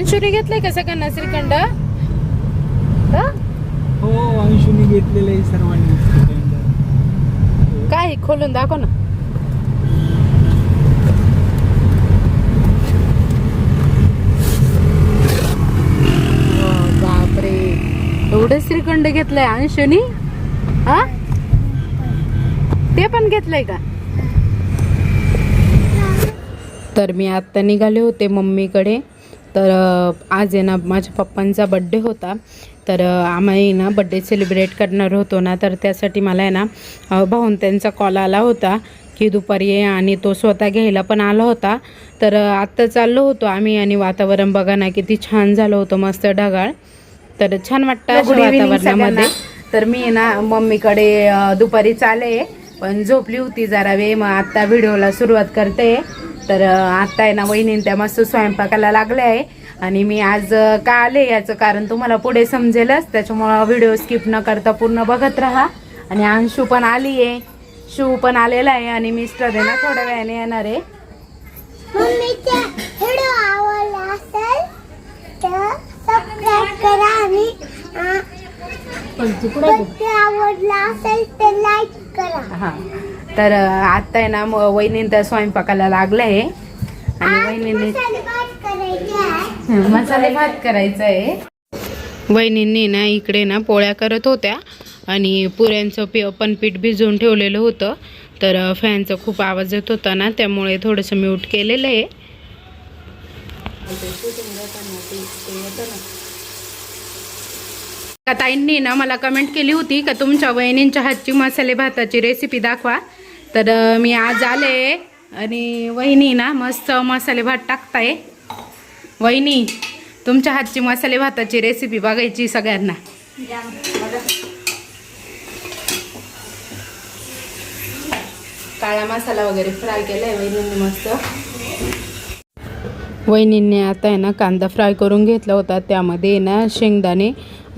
अंशुरी घेतलंय का सगळ्यांना श्रीखंड? हा? हो अंशुनी घेतलेलं आहे सर्वांनी. काय खोलून दाखव ना. हो, बापरे. एवढं श्रीखंड घेतलंय अंशुनी हा? ते पण घेतलंय का? तर मी आत्ता निघाले होते मम्मीकडे. तर आज आहे ना माझ्या पप्पांचा बड्डे होता. तर आम्ही ना बड्डे सेलिब्रेट करणार होतो ना तर त्यासाठी मला आहे ना भाऊन त्यांचा कॉल आला होता की दुपारी ये आणि तो स्वतः घ्यायला पण आला होता. तर आत्ता चाललो होतो आम्ही आणि वातावरण बघा ना किती छान झालं होतं मस्त ढगाळ. तर छान वाटतं वातावरणामध्ये. तर मी ना मम्मीकडे दुपारी चाले पण झोपली होती जरा वेळ मग आत्ता व्हिडिओला सुरुवात करते. तर अ, आत्ता आहे ना वहिनी त्या मस्त स्वयंपाकाला लागले आहे. आणि मी आज का आले याचं कारण तुम्हाला पुढे समजेलच. त्याच्यामुळं व्हिडिओ स्किप न करता पूर्ण बघत राहा. आणि अंशू पण आली आहे. शिव पण आलेला आहे आणि मिस्टर आहे ना थोड्या वेळाने येणार आहे. आवडला असेल तर लाईक करा. हां. तर अ, आत्ता आहे ना वहिनी त्या स्वयंपाकाला लागले आहे. आणि वहिनीने मसाले भात करायचे आहे. वहिनींनी ना इकडे ना पोळ्या करत होत्या. आणि पुऱ्यांचं पि पण पीठ भिजवून ठेवलेलं होतं. तर फॅनचा खूप आवाज येत होता ना त्यामुळे थोडंसं म्यूट केलेलं आहे. का ताईंनी ना मला कमेंट केली होती का तुमच्या वहिनींच्या हातची मसाले भाताची रेसिपी दाखवा. तर मी आज आले आणि वहिनी ना मस्त मसाले भात टाकताय. वहिनी तुमच्या हातची मसाले भाताची रेसिपी बघायची सगळ्यांना. काळा मसाला वगैरे फ्राय केलाय वहिनींनी मस्त. वहिनींनी आता आहे ना कांदा फ्राय करून घेतला होता त्यामध्ये ना शेंगदाणे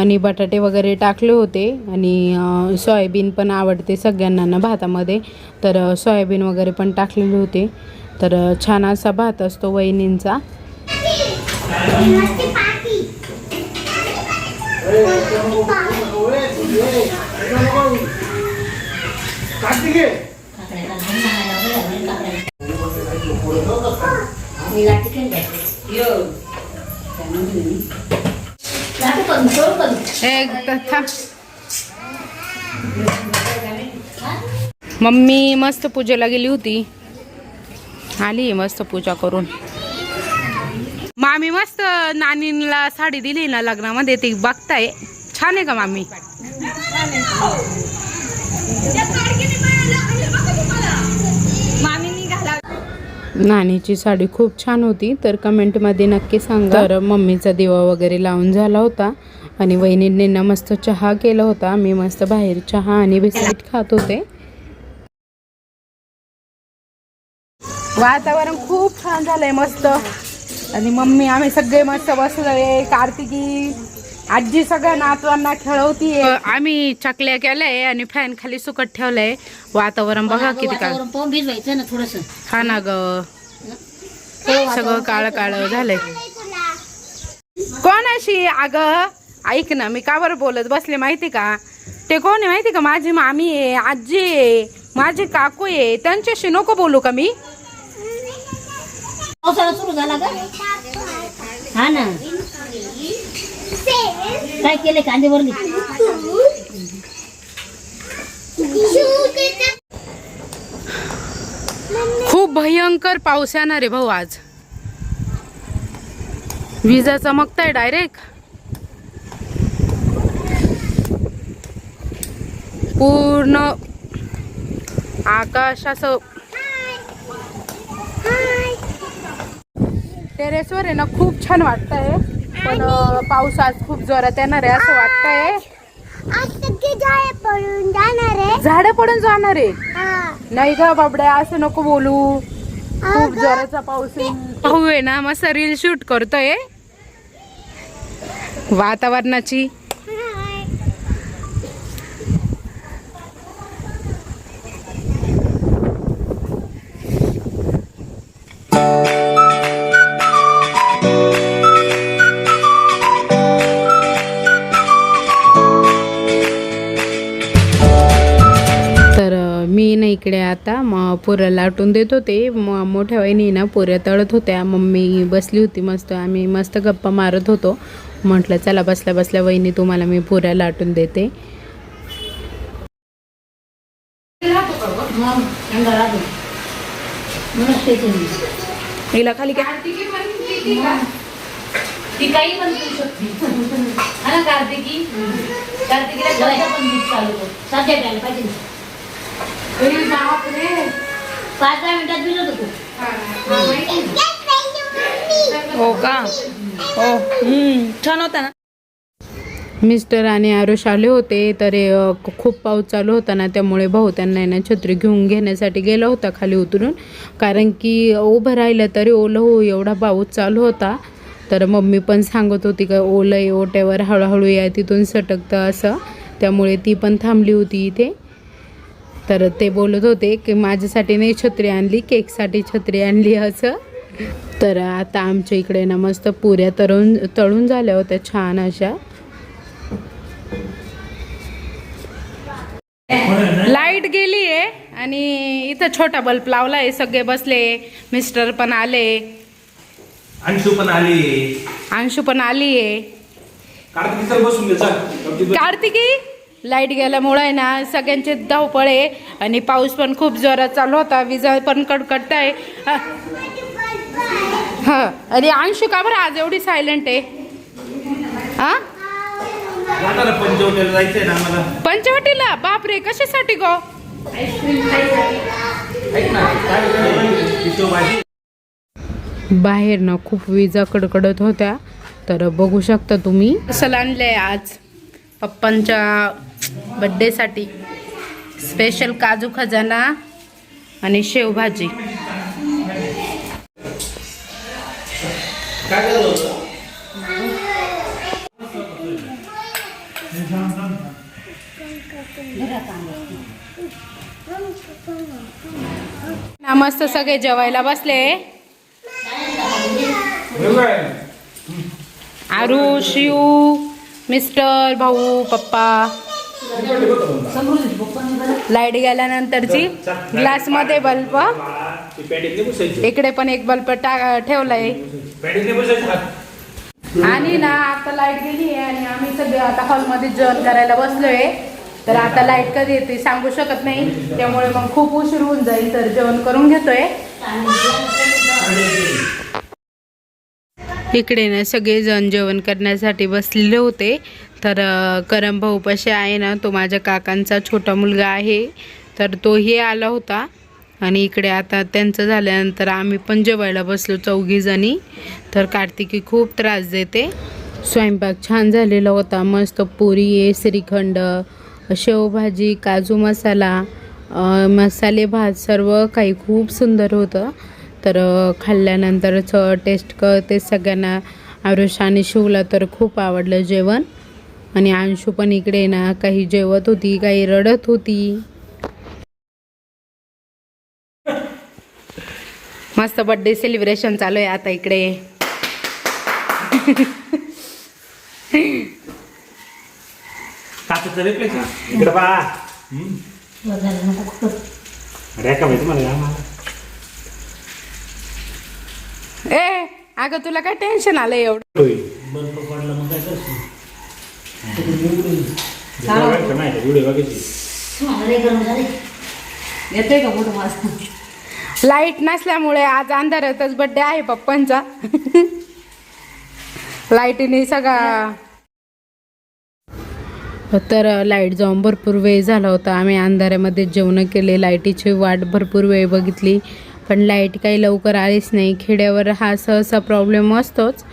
आणि बटाटे वगैरे टाकले होते. आणि सोयाबीन पण आवडते सगळ्यांना ना भातामध्ये. तर सोयाबीन वगैरे पण टाकलेले होते. तर छान असा भात असतो वहिनींचा मस्ती पार्टी एक थांब मम्मी मस्त पूजेला गेली होती. आली मस्त पूजा करून. मामी मस्त नानीला साडी दिली ना लग्नामध्ये ती बघताय. छान आहे का मामी? नानीची साडी खूप छान होती तर कमेंटमध्ये नक्की सांगा. तर मम्मीचा दिवा वगैरे लावून झाला होता आणि वहिनींनी ना मस्त चहा केला होता. मी मस्त बाहेर चहा आणि बिस्किट खात होते. वातावरण खूप छान झालंय मस्त. आणि मम्मी आम्ही सगळे मस्त बसलोय कार्तिकी आजी सगळ्या नातवांना खेळवतीये. आम्ही चकल्या केल्याय आणि फॅन खाली सुकत ठेवलंय. वातावरण बघा किती पाहून भिजवायचं ना थोडस. हा ना ग. सगळं काळ काळ झालंय. कोण अशी अग ऐक ना मी का बरं बोलत बसले माहिती का? ते कोण आहे माहिती का? माझी मामी आहे आजी आहे माझी काकू आहे. त्यांच्याशी नको बोलू का मी? पावसाळा सुरू झाला का हा ना. काय केले कांदे भरली? खूप भयंकर पाऊस येणार आहे भाऊ आज. विजा चमकताय डायरेक्ट पूर्ण आकाश असं. टेरेसवर आहे ना खूप छान वाटतंय. पण पाऊस आज खूप जोरात येणार आहे असं वाटतंय. आज सगळे जाळे पडून जाणार आहे. झाडं पडून जाणार आहे? हा. नाही ग बाबड्या असं नको बोलू. खूप जोराचा पाऊस आहे. भाऊ आहे ना मस्त रील शूट करतोय. वातावरणाची. पुऱ्या लाटून देत होते. म मोठ्या वहिनी ना पुऱ्या तळत होत्या. मम्मी बसली होती मस्त. आम्ही मस्त गप्पा मारत होतो. म्हटलं चला बसल्या बसल्या वहिनी तुम्हाला मी पुऱ्या लाटून देते. मग. हिला खाली काय ती काही पण करू शकते. हा ना कार्तिकी? कार्तिकीला चालू. सध्या पाहिजे पाच दहा मिनिटात भिजत होतो हो का? हो. छान होता ना? मिस्टर आणि आरुष आले होते तर खूप पाऊस चालू होता ना त्यामुळे भाऊ त्यांना ना छत्री घेऊन घेण्यासाठी गेला होता खाली उतरून. कारण की उभं राहिलं तरी ओलं हो एवढा पाऊस चालू होता. तर मम्मी पण सांगत होती का ओलं ओट्यावर हळूहळू या तिथून सटकतं असं. त्यामुळे ती पण थांबली होती इथे. तर ते बोलत होते की माझ्यासाठी नाही छत्री आणली केकसाठी छत्री आणली असं. तर आता आमच्या इकडे ना मस्त पुऱ्या तळून तळून झाल्या होत्या छान अशा. लाइट गेली आहे आणि इथं छोटा बल्ब लावला आहे सगळे बसले मिस्टर पण आले. अंशू पण आली अंशू पण आली आहे. कार्तिक? लाइट गेल्यामुळे आहे ना सगळ्यांचे धावपळ आहे आणि पाऊस पण खूप जोरात चालू होता विजा पण कडकडत आहे. हा. अरे अंशू का बरं आज एवढी सायलेंट आहे? हा? पंचवटीला बापरे कशासाठी गो? बाहेर ना खूप विजा कडकडत होत्या. तर बघू शकता तुम्ही. असं आणलंय आज? पप्पांच्या बड्डेसाठी स्पेशल काजू खजाना आणि शेवभाजी. मस्त सगळे जेवायला बसले. बरोबर आहे. आरू शिव मिस्टर भाऊ पप्पा. लाइट गेल्यानंतरची ग्लासमध्ये बल्ब. ते पॅडीने बसायचं इकडे पण एक बल्ब ठेवलाय. आणि ना आता लाइट गेली आहे आणि आम्ही सगळे आता हॉलमध्ये जेवण करायला बसलोय. तर आता लाइट कधी येते सांगू शकत नाही. त्यामुळे मग खूप उशीर होऊन जाईल तर जेवण करून घेतोय. इकडे ना सगळेजण जेवण करण्यासाठी बसलेले होते. तर करम भाऊ पशे आहे ना तो माझ्या काकांचा छोटा मुलगा आहे. तर तोही आला होता. आणि इकडे आता त्यांचं झाल्यानंतर आम्ही पण जेवायला बसलो चौघीजणी तर कार्तिकी खूप त्रास देते. स्वयंपाक छान झालेला होता. मस्त पुरी आहे श्रीखंड शेवभाजी काजू मसाला मसाले भात सर्व काही खूप सुंदर होतं. तर खाल्ल्यानंतरच टेस्ट करते सगळ्यांना आरुष आणि शिवला तर खूप आवडलं जेवण. आणि अंशू पण इकडे ना काही जेवत होती काही रडत होती. मस्त बड्डे सेलिब्रेशन चालू आहे आता इकडे. काचेचं रिप्लेस इकडे पहा वर झालं नको करू. रेखा माहिती मला. ए अगं तुला काय टेन्शन आलं एवढं? गरम झाले येतोय का फोटो लाइट नसल्यामुळे आज अंधारातच बड्डे आहे पप्पांचा. लाईटीने सगळा तर लाइट जाऊन भरपूर वेळ झाला होता. आम्ही अंधारामध्ये जेवण केले लाईटीची वाट भरपूर वेळ बघितली. पण लाइट काही लवकर आलीच नाही. खेड्यावर हा सहसा प्रॉब्लेम असतोच.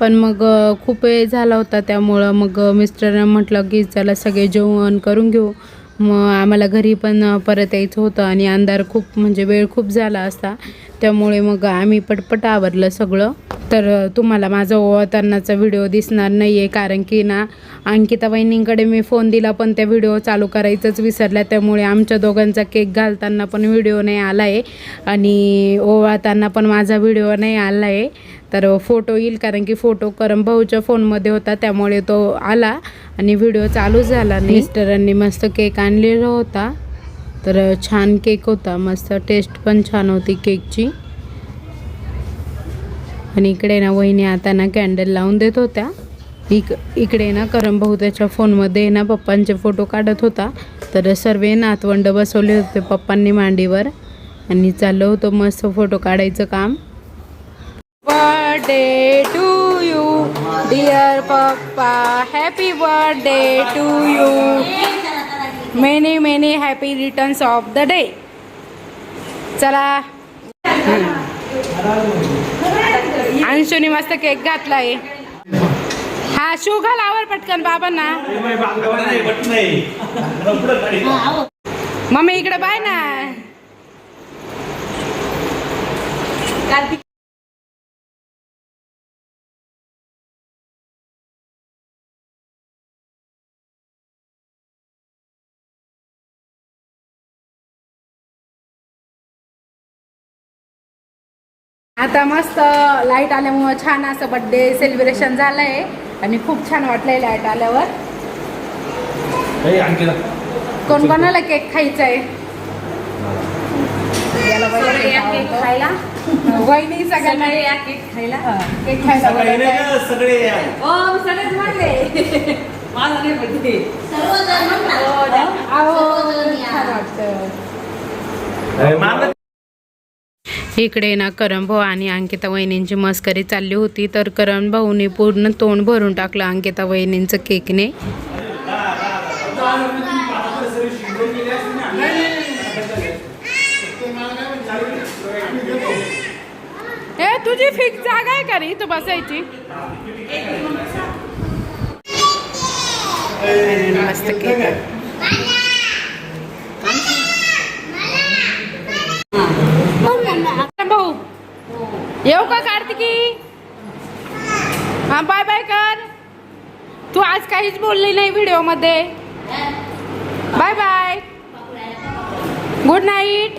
पण मग खूप वेळ झाला होता त्यामुळं मग मिस्टरनं म्हटलं की चला सगळे जेवण करून घेऊ. मग आम्हाला घरी पण परत यायचं होतं आणि अंधार खूप म्हणजे वेळ खूप झाला असता. त्यामुळे मग आम्ही पटपट आवरलं सगळं. तर तुम्हाला माझा ओवाळतानाचा व्हिडिओ दिसणार नाही आहे कारण की ना अंकिता वहिनींकडे मी फोन दिला पण त्या व्हिडिओ चालू करायचंच विसरला त्यामुळे आमच्या दोघांचा केक घालताना पण व्हिडिओ नाही आला आहे आणि ओवाळताना पण माझा व्हिडिओ नाही आला आहे तर फोटो येईल कारण की फोटो करम भाऊच्या फोनमध्ये होता त्यामुळे तो आला आणि व्हिडिओ चालू झाला. मिस्टरांनी मस्त केक आणलेला होता. तर छान केक होता मस्त टेस्ट पण छान होती केकची. आणि इकडे ना वहिनी आता ना कॅन्डल लावून देत होत्या. इक इकडे ना करम भाऊ त्याच्या फोनमध्ये ना पप्पांचे फोटो काढत होता. तर सर्व नातवंड बसवले होते पप्पांनी मांडीवर. आणि चाललं होतं मस्त फोटो काढायचं काम. बर्थडे टू यू डिअर पप्पा happy birthday to you many many happy returns of the day चला. अंशुनी मस्त केक घातलाय. हा शू घाल आवर पटकन बाबांना. मम्मी इकडे बाय ना. आता मस्त लाइट आल्यामुळं छान असं बड्डे सेलिब्रेशन झालंय. आणि खूप छान वाटलंय लाइट आल्यावर. कोण कोणाला केक खायचा आहे. खायला. वहिनी सगळ्यांना केक खायला. केक खायला आहे. ओ सगळेच म्हणले माझा नाही बर्थडे अहो, छान वाटतं इकडे ना करण भाऊ आणि अंकिता वहिनींची मस्करी चालली होती. तर करण भाऊने पूर्ण तोंड भरून टाकलं अंकिता वहिनींचं केकने. ए तुझी फिक्स जागा आहे का रे इथं बसायची? मस्त केक. येऊ का कार्तिकी? हा बाय बाय कर. तू आज काहीच बोलली नाही व्हिडिओमध्ये. बाय बाय गुड नाईट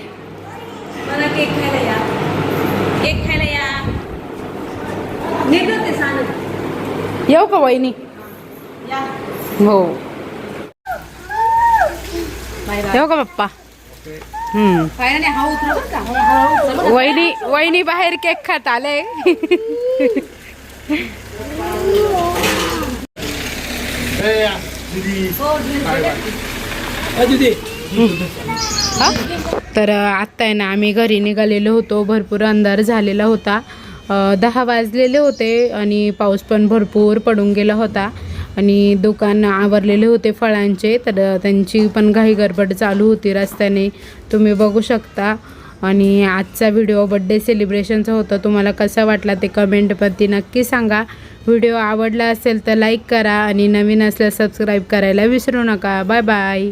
मला केक खायला या. केक खायला या. निघत सांग येऊ का वहिनी? या. हो. येऊ का पप्पा? वहिनी वहिनी बाहेर केक खात आले. हा? तर आत्ता आहे ना आम्ही घरी निघालेलो होतो. भरपूर अंधार झालेला होता. दहा वाजलेले होते आणि पाऊस पण भरपूर पडून गेला होता. आणि दुकान आवरलेले होते फळांचे तर त्यांची पण घाई गडबड चालू होती रस्त्याने. तुम्ही बघू शकता. आणि आजचा व्हिडिओ बड्डे सेलिब्रेशनचा होता. तुम्हाला कसा वाटला ते कमेंटवरती नक्की सांगा. व्हिडिओ आवडला असेल तर लाईक करा आणि नवीन असल्यास सबस्क्राईब करायला विसरू नका. Bye bye